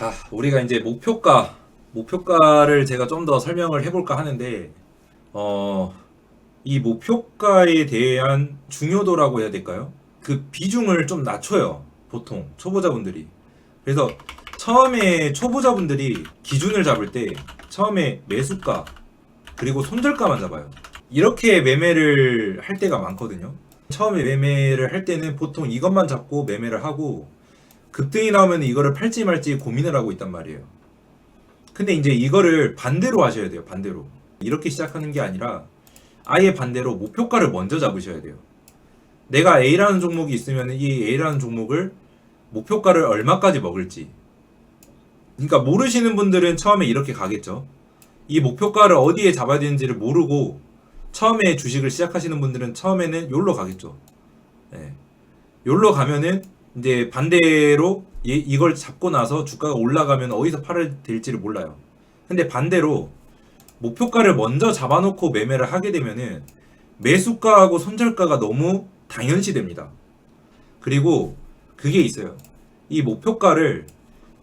자, 우리가 이제 목표가, 목표가를 제가 좀 더 설명을 해볼까 하는데, 어, 이 목표가에 대한 중요도라고 해야 될까요? 그 비중을 좀 낮춰요. 보통 초보자분들이. 그래서 처음에 초보자분들이 기준을 잡을 때 처음에 매수가 그리고 손절가만 잡아요. 이렇게 매매를 할 때가 많거든요. 처음에 매매를 할 때는 보통 이것만 잡고 매매를 하고 급등이 나오면 이거를 팔지 말지 고민을 하고 있단 말이에요. 근데 이제 이거를 반대로 하셔야 돼요. 반대로. 이렇게 시작하는 게 아니라 아예 반대로 목표가를 먼저 잡으셔야 돼요. 내가 A라는 종목이 있으면 이 A라는 종목을 목표가를 얼마까지 먹을지. 그러니까 모르시는 분들은 처음에 이렇게 가겠죠. 이 목표가를 어디에 잡아야 되는지를 모르고 처음에 주식을 시작하시는 분들은 처음에는 요로 가겠죠. 예. 요로 가면은 이제 반대로 이, 이걸 잡고 나서 주가가 올라가면 어디서 팔아야 될지를 몰라요. 근데 반대로 목표가를 먼저 잡아놓고 매매를 하게 되면은 매수가하고 손절가가 너무 당연시됩니다. 그리고 그게 있어요. 이 목표가를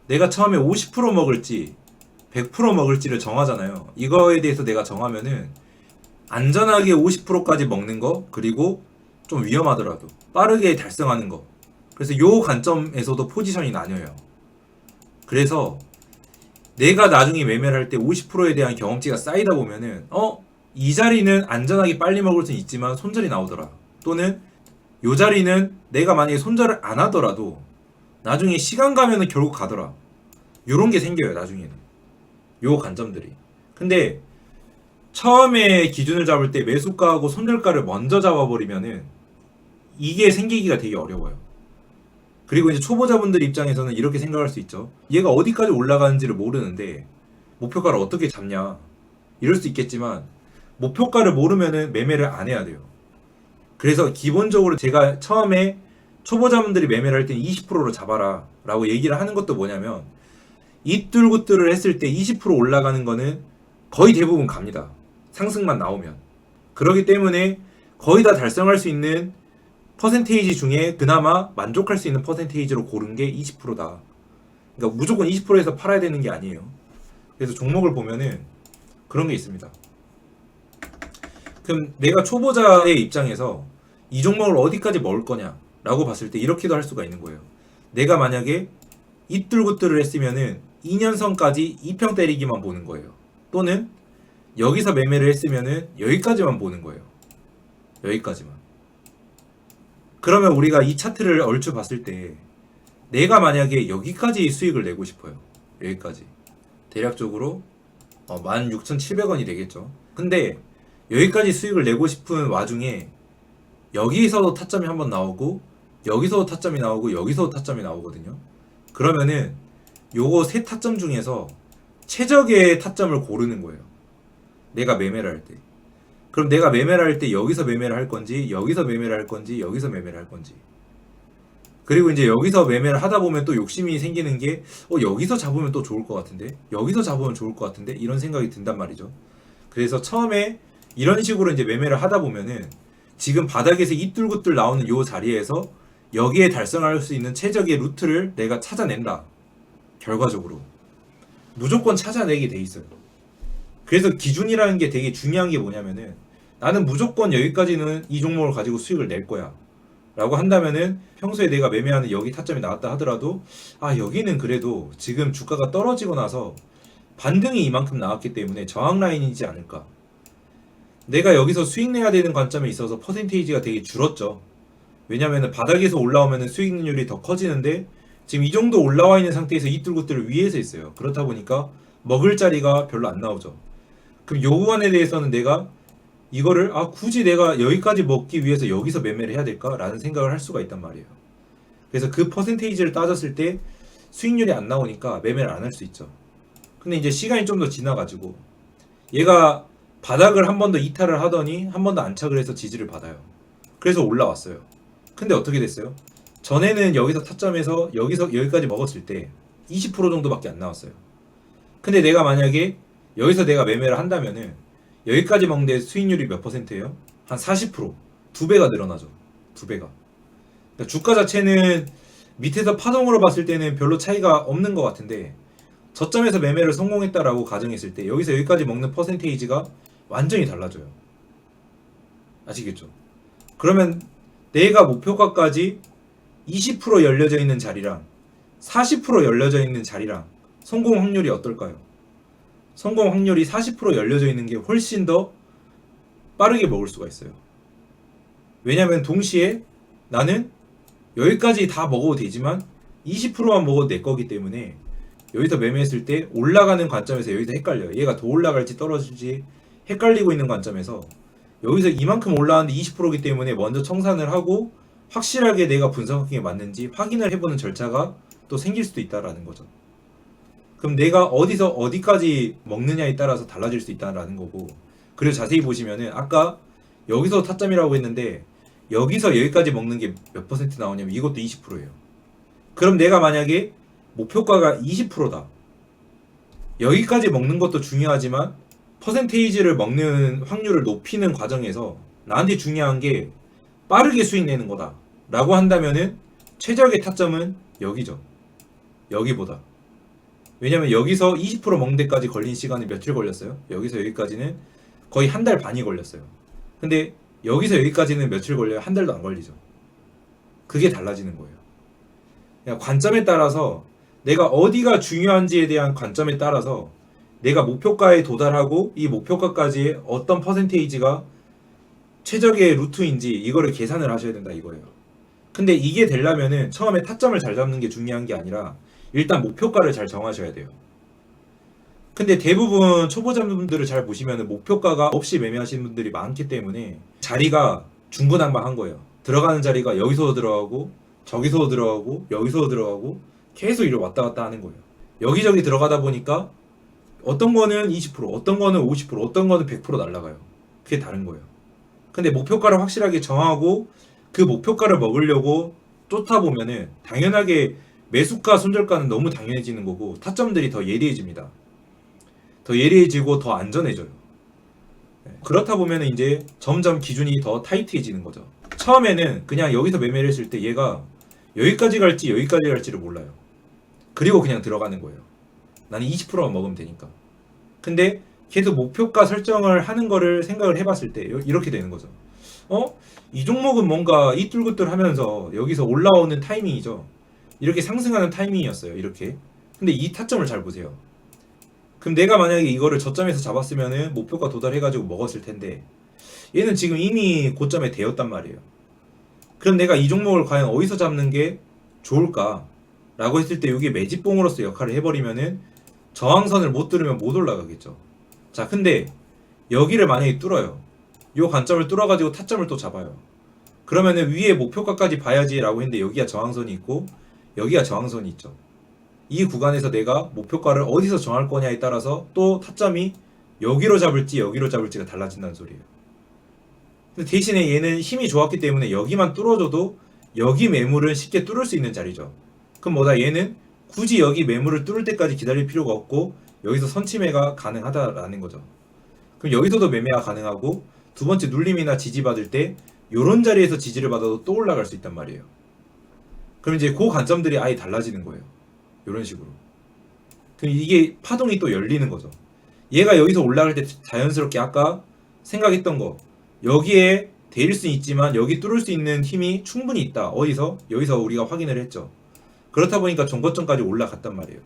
내가 처음에 50% 먹을지 100% 먹을지를 정하잖아요. 이거에 대해서 내가 정하면은 안전하게 50%까지 먹는 거 그리고 좀 위험하더라도 빠르게 달성하는 거. 그래서 요 관점에서도 포지션이 나뉘어요. 그래서 내가 나중에 매매를 할 때 50%에 대한 경험치가 쌓이다 보면은 어? 이 자리는 안전하게 빨리 먹을 수 있지만 손절이 나오더라. 또는 요 자리는 내가 만약에 손절을 안 하더라도 나중에 시간 가면은 결국 가더라. 요런 게 생겨요, 나중에는. 요 관점들이. 근데 처음에 기준을 잡을 때 매수가하고 손절가를 먼저 잡아버리면은 이게 생기기가 되게 어려워요. 그리고 이제 초보자분들 입장에서는 이렇게 생각할 수 있죠. 얘가 어디까지 올라가는지를 모르는데 목표가를 어떻게 잡냐. 이럴 수 있겠지만 목표가를 모르면은 매매를 안 해야 돼요. 그래서 기본적으로 제가 처음에 초보자분들이 매매를 할 때는 20%로 잡아라 라고 얘기를 하는 것도 뭐냐면 이뚫굿뚫을 했을 때 20% 올라가는 거는 거의 대부분 갑니다. 상승만 나오면. 그렇기 때문에 거의 다 달성할 수 있는 퍼센테이지 중에 그나마 만족할 수 있는 퍼센테이지로 고른 게 20%다. 그러니까 무조건 20%에서 팔아야 되는 게 아니에요. 그래서 종목을 보면은 그런 게 있습니다. 그럼 내가 초보자의 입장에서 이 종목을 어디까지 먹을 거냐라고 봤을 때 이렇게도 할 수가 있는 거예요. 내가 만약에 이뚫굿뚫을 했으면은 2년선까지 2평 때리기만 보는 거예요. 또는 여기서 매매를 했으면은 여기까지만 보는 거예요. 여기까지만. 그러면 우리가 이 차트를 얼추 봤을 때 내가 만약에 여기까지 수익을 내고 싶어요. 여기까지. 대략적으로 어, 16,700원이 되겠죠. 근데 여기까지 수익을 내고 싶은 와중에 여기서도 타점이 한번 나오고 여기서도 타점이 나오고 여기서도 타점이 나오거든요. 그러면은 요거 세 타점 중에서 최적의 타점을 고르는 거예요. 내가 매매를 할 때. 그럼 내가 매매를 할 때 여기서 매매를 할 건지, 여기서 매매를 할 건지, 여기서 매매를 할 건지. 그리고 이제 여기서 매매를 하다 보면 또 욕심이 생기는 게, 어, 여기서 잡으면 또 좋을 것 같은데? 여기서 잡으면 좋을 것 같은데? 이런 생각이 든단 말이죠. 그래서 처음에 이런 식으로 이제 매매를 하다 보면은 지금 바닥에서 이뚫굿뚫 나오는 요 자리에서 여기에 달성할 수 있는 최적의 루트를 내가 찾아낸다. 결과적으로. 무조건 찾아내게 돼 있어요. 그래서 기준이라는 게 되게 중요한 게 뭐냐면은 나는 무조건 여기까지는 이 종목을 가지고 수익을 낼 거야. 라고 한다면은 평소에 내가 매매하는 여기 타점이 나왔다 하더라도 아 여기는 그래도 지금 주가가 떨어지고 나서 반등이 이만큼 나왔기 때문에 저항 라인이지 않을까. 내가 여기서 수익 내야 되는 관점에 있어서 퍼센테이지가 되게 줄었죠. 왜냐면은 바닥에서 올라오면은 수익률이 더 커지는데 지금 이 정도 올라와 있는 상태에서 이 뚫고들을 위에서 있어요. 그렇다 보니까 먹을 자리가 별로 안 나오죠. 그럼 요 구간에 대해서는 내가 이거를 아 굳이 내가 여기까지 먹기 위해서 여기서 매매를 해야 될까라는 생각을 할 수가 있단 말이에요. 그래서 그 퍼센테이지를 따졌을 때 수익률이 안 나오니까 매매를 안 할 수 있죠. 근데 이제 시간이 좀 더 지나가지고 얘가 바닥을 한 번 더 이탈을 하더니 한 번 더 안착을 해서 지지를 받아요. 그래서 올라왔어요. 근데 어떻게 됐어요? 전에는 여기서 타점에서 여기서 여기까지 먹었을 때 20% 정도밖에 안 나왔어요. 근데 내가 만약에 여기서 내가 매매를 한다면은 여기까지 먹는데 수익률이 몇 퍼센트예요? 한 40%. 두 배가 늘어나죠. 두 배가. 그러니까 주가 자체는 밑에서 파동으로 봤을 때는 별로 차이가 없는 것 같은데 저점에서 매매를 성공했다라고 가정했을 때 여기서 여기까지 먹는 퍼센테이지가 완전히 달라져요. 아시겠죠? 그러면 내가 목표가까지 20% 열려져 있는 자리랑 40% 열려져 있는 자리랑 성공 확률이 어떨까요? 성공 확률이 40% 열려져 있는 게 훨씬 더 빠르게 먹을 수가 있어요. 왜냐면 동시에 나는 여기까지 다 먹어도 되지만 20%만 먹어도 내 거기 때문에 여기서 매매했을 때 올라가는 관점에서 여기서 헷갈려요. 얘가 더 올라갈지 떨어질지 헷갈리고 있는 관점에서 여기서 이만큼 올라왔는데 20%이기 때문에 먼저 청산을 하고 확실하게 내가 분석하기에 맞는지 확인을 해보는 절차가 또 생길 수도 있다라는 거죠. 그럼 내가 어디서 어디까지 먹느냐에 따라서 달라질 수 있다라는 거고 그리고 자세히 보시면은 아까 여기서 타점이라고 했는데 여기서 여기까지 먹는 게 몇 퍼센트 나오냐면 이것도 20%예요. 그럼 내가 만약에 목표가가 20%다. 여기까지 먹는 것도 중요하지만 퍼센테이지를 먹는 확률을 높이는 과정에서 나한테 중요한 게 빠르게 수익 내는 거다. 라고 한다면은 최적의 타점은 여기죠. 여기보다. 왜냐면 여기서 20% 먹는 데까지 걸린 시간이 며칠 걸렸어요? 여기서 여기까지는 거의 한 달 반이 걸렸어요. 근데 여기서 여기까지는 며칠 걸려요? 한 달도 안 걸리죠. 그게 달라지는 거예요. 그냥 관점에 따라서 내가 어디가 중요한지에 대한 관점에 따라서 내가 목표가에 도달하고 이 목표가까지 어떤 퍼센테이지가 최적의 루트인지 이거를 계산을 하셔야 된다 이거예요. 근데 이게 되려면은 처음에 타점을 잘 잡는 게 중요한 게 아니라 일단 목표가를 잘 정하셔야 돼요. 근데 대부분 초보자분들을 잘 보시면 목표가가 없이 매매하시는 분들이 많기 때문에 자리가 중구난방한 거예요. 들어가는 자리가 여기서도 들어가고 저기서도 들어가고 여기서도 들어가고 계속 이렇게 왔다 갔다 하는 거예요. 여기저기 들어가다 보니까 어떤 거는 20%, 어떤 거는 50%, 어떤 거는 100% 날라가요. 그게 다른 거예요. 근데 목표가를 확실하게 정하고 그 목표가를 먹으려고 쫓아보면은 당연하게 매수가 손절가는 너무 당연해지는 거고 타점들이 더 예리해집니다. 더 예리해지고 더 안전해져요. 네. 그렇다 보면 이제 점점 기준이 더 타이트해지는 거죠. 처음에는 그냥 여기서 매매를 했을 때 얘가 여기까지 갈지 여기까지 갈지를 몰라요. 그리고 그냥 들어가는 거예요. 나는 20%만 먹으면 되니까. 근데 계속 목표가 설정을 하는 거를 생각을 해봤을 때 이렇게 되는 거죠. 어? 이 종목은 뭔가 이뚤구뚤 하면서 여기서 올라오는 타이밍이죠. 이렇게 상승하는 타이밍이었어요. 이렇게. 근데 이 타점을 잘 보세요. 그럼 내가 만약에 이거를 저점에서 잡았으면은 목표가 도달해가지고 먹었을 텐데 얘는 지금 이미 고점에 되었단 말이에요. 그럼 내가 이 종목을 과연 어디서 잡는 게 좋을까? 라고 했을 때 이게 매집봉으로서 역할을 해버리면은 저항선을 못 뚫으면 못 올라가겠죠. 자, 근데 여기를 만약에 뚫어요. 이 관점을 뚫어가지고 타점을 또 잡아요. 그러면은 위에 목표가까지 봐야지라고 했는데 여기가 저항선이 있고 여기가 저항선이 있죠. 이 구간에서 내가 목표가를 어디서 정할 거냐에 따라서 또 타점이 여기로 잡을지 여기로 잡을지가 달라진다는 소리예요. 근데 대신에 얘는 힘이 좋았기 때문에 여기만 뚫어줘도 여기 매물은 쉽게 뚫을 수 있는 자리죠. 그럼 뭐다 얘는 굳이 여기 매물을 뚫을 때까지 기다릴 필요가 없고 여기서 선침매가 가능하다라는 거죠. 그럼 여기서도 매매가 가능하고 두 번째 눌림이나 지지 받을 때 이런 자리에서 지지를 받아도 또 올라갈 수 있단 말이에요. 그럼 이제 그 관점들이 아예 달라지는 거예요. 이런 식으로. 그럼 이게 파동이 또 열리는 거죠. 얘가 여기서 올라갈 때 자연스럽게 아까 생각했던 거 여기에 대일 수 있지만 여기 뚫을 수 있는 힘이 충분히 있다. 어디서? 여기서 우리가 확인을 했죠. 그렇다 보니까 종거점까지 올라갔단 말이에요.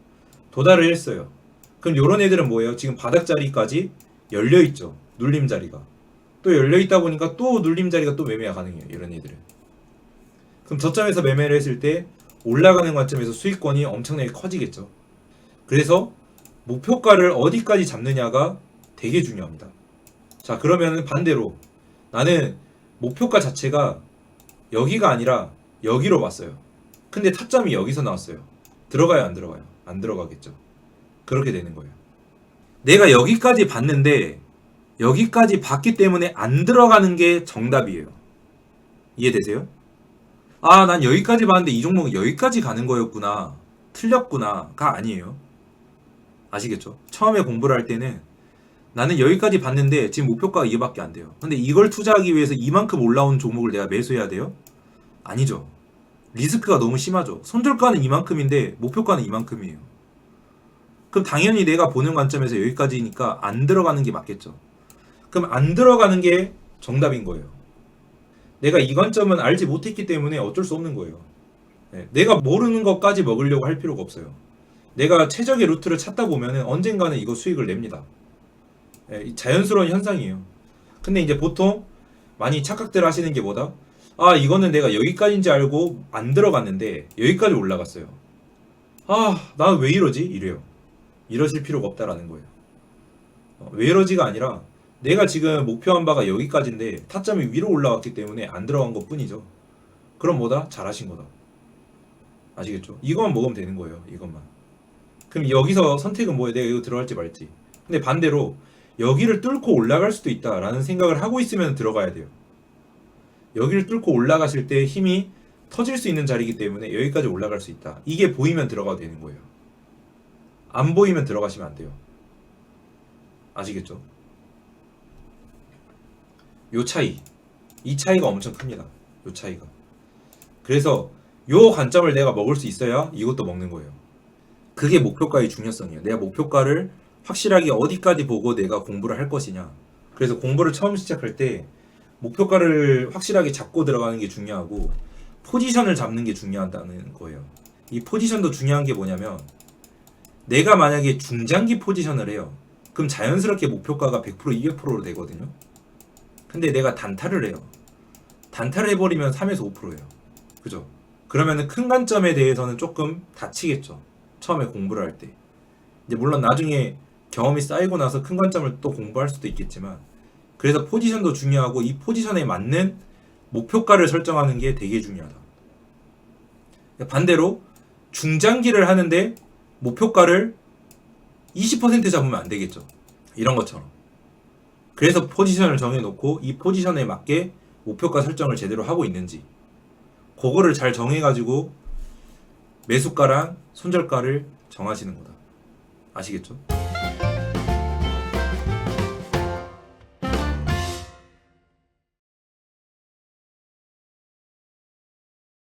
도달을 했어요. 그럼 이런 애들은 뭐예요? 지금 바닥 자리까지 열려 있죠. 눌림 자리가. 또 열려 있다 보니까 또 눌림 자리가 또 매매가 가능해요. 이런 애들은. 그럼 저점에서 매매를 했을 때 올라가는 관점에서 수익권이 엄청나게 커지겠죠. 그래서 목표가를 어디까지 잡느냐가 되게 중요합니다. 자, 그러면 반대로 나는 목표가 자체가 여기가 아니라 여기로 왔어요. 근데 타점이 여기서 나왔어요. 들어가요, 안 들어가요? 안 들어가겠죠. 그렇게 되는 거예요. 내가 여기까지 봤는데 여기까지 봤기 때문에 안 들어가는 게 정답이에요. 이해되세요? 아, 난 여기까지 봤는데 이 종목은 여기까지 가는 거였구나. 틀렸구나가 아니에요. 아시겠죠? 처음에 공부를 할 때는 나는 여기까지 봤는데 지금 목표가가 이거밖에 안 돼요. 근데 이걸 투자하기 위해서 이만큼 올라온 종목을 내가 매수해야 돼요? 아니죠. 리스크가 너무 심하죠. 손절가는 이만큼인데 목표가는 이만큼이에요. 그럼 당연히 내가 보는 관점에서 여기까지니까 안 들어가는 게 맞겠죠. 그럼 안 들어가는 게 정답인 거예요. 내가 이 관점은 알지 못했기 때문에 어쩔 수 없는 거예요. 네, 내가 모르는 것까지 먹으려고 할 필요가 없어요. 내가 최적의 루트를 찾다 보면 언젠가는 이거 수익을 냅니다. 네, 이 자연스러운 현상이에요. 근데 이제 보통 많이 착각들 하시는 게 뭐다? 아, 이거는 내가 여기까지인지 알고 안 들어갔는데 여기까지 올라갔어요. 아, 나 왜 이러지? 이래요. 이러실 필요가 없다라는 거예요. 어, 왜 이러지가 아니라 내가 지금 목표한 바가 여기까지인데 타점이 위로 올라왔기 때문에 안 들어간 것 뿐이죠. 그럼 뭐다? 잘하신 거다. 아시겠죠? 이것만 먹으면 되는 거예요. 이것만. 그럼 여기서 선택은 뭐예요? 내가 이거 들어갈지 말지. 근데 반대로 여기를 뚫고 올라갈 수도 있다라는 생각을 하고 있으면 들어가야 돼요. 여기를 뚫고 올라가실 때 힘이 터질 수 있는 자리이기 때문에 여기까지 올라갈 수 있다. 이게 보이면 들어가도 되는 거예요. 안 보이면 들어가시면 안 돼요. 아시겠죠? 요 차이. 이 차이가 엄청 큽니다. 요 차이가. 그래서 요 관점을 내가 먹을 수 있어야 이것도 먹는 거예요. 그게 목표가의 중요성이에요. 내가 목표가를 확실하게 어디까지 보고 내가 공부를 할 것이냐. 그래서 공부를 처음 시작할 때 목표가를 확실하게 잡고 들어가는 게 중요하고 포지션을 잡는 게 중요하다는 거예요. 이 포지션도 중요한 게 뭐냐면 내가 만약에 중장기 포지션을 해요. 그럼 자연스럽게 목표가가 100% 200%로 되거든요. 근데 내가 단타를 해요. 단타를 해버리면 3에서 5%예요. 그죠? 그러면은 큰 관점에 대해서는 조금 다치겠죠. 처음에 공부를 할 때. 이제 물론 나중에 경험이 쌓이고 나서 큰 관점을 또 공부할 수도 있겠지만 그래서 포지션도 중요하고 이 포지션에 맞는 목표가를 설정하는 게 되게 중요하다. 반대로 중장기를 하는데 목표가를 20% 잡으면 안 되겠죠. 이런 것처럼. 그래서 포지션을 정해놓고 이 포지션에 맞게 목표가 설정을 제대로 하고 있는지 그거를 잘 정해가지고 매수가랑 손절가를 정하시는 거다. 아시겠죠?